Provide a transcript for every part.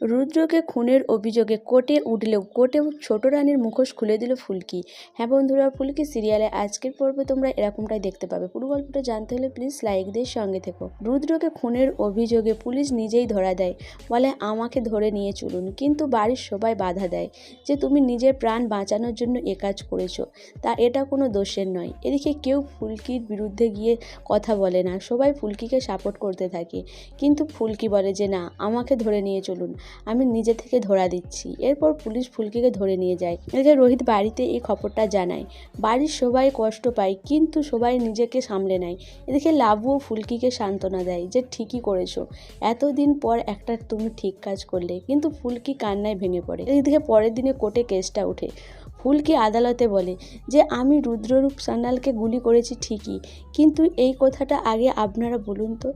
রুদ্রকে খুনের অভিযোগে কোর্টে উঠলেও কোর্টেও ছোট রানীর মুখোশ খুলে দিল ফুলকি। হ্যাঁ বন্ধুরা, ফুলকি সিরিয়ালে আজকের পর্বে তোমরা এরকমটাই দেখতে পাবে। পুরো গল্পটা জানতে হলে প্লিজ লাইক দিয়ে সঙ্গে থেকো। রুদ্রকে খুনের অভিযোগে পুলিশ নিজেই ধরা দেয়, বলে আমাকে ধরে নিয়ে চলুন, কিন্তু বাড়ির সবাই বাধা দেয় যে তুমি নিজের প্রাণ বাঁচানোর জন্য এ কাজ করেছ। তা এটা কোনো দোষের নয়। এদিকে কেউ ফুলকির বিরুদ্ধে গিয়ে কথা বলে না। সবাই ফুলকিকে সাপোর্ট করতে থাকে। কিন্তু ফুলকি বলে যে, না, আমাকে ধরে নিয়ে চলুন। আমি নিজে থেকে ধরা দিচ্ছি। এরপর পুলিশ ফুলকিকে ধরে নিয়ে যায়। এদিকে রোহিত বাড়িতে এই খবরটা জানায়। বাড়ির সবাই কষ্ট পায়, কিন্তু সবাই নিজেকে সামলে নেয়। এদিকে লাবুও ফুলকিকে সান্ত্বনা দেয় যে, ঠিকই করেছ। এতদিন পর একটা তুমি ঠিক কাজ করলে। কিন্তু ফুলকি কান্নায় ভেঙে পড়ে। এদিকে পরের দিনে কোর্টে কেসটা ওঠে। ফুলকি আদালতে বলে যে, আমি রুদ্ররূপ সান্যালকে গুলি করেছি ঠিকই, কিন্তু এই কথাটা আগে আপনারা বলুন তো।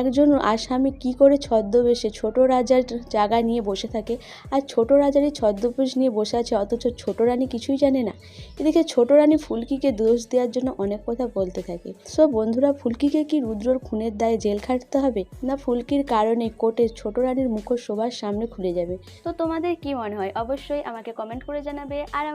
একজন আসামি কি করে ছদ্মবেশে ছোট রাজার জায়গা নিয়ে বসে থাকে আর ছোট রাজারই ছদ্মবেশ নিয়ে বসে আছে অথচ ছোট রানী কিছুই জানে না? এদিকে ছোট রানী ফুলকিকে দোষ দেওয়ার জন্য অনেক কথা বলতে থাকে। সো, বন্ধুরা, ফুলকিকে কি রুদ্রর খুনের দায়ে জেল খাটতে হবে? না ফুলকির কারণে কোর্টে ছোট রানীর মুখোশ সবার সামনে খুলে যাবে? তো তোমাদের কি মনে হয়? অবশ্যই আমাকে কমেন্ট করে জানাবে। আর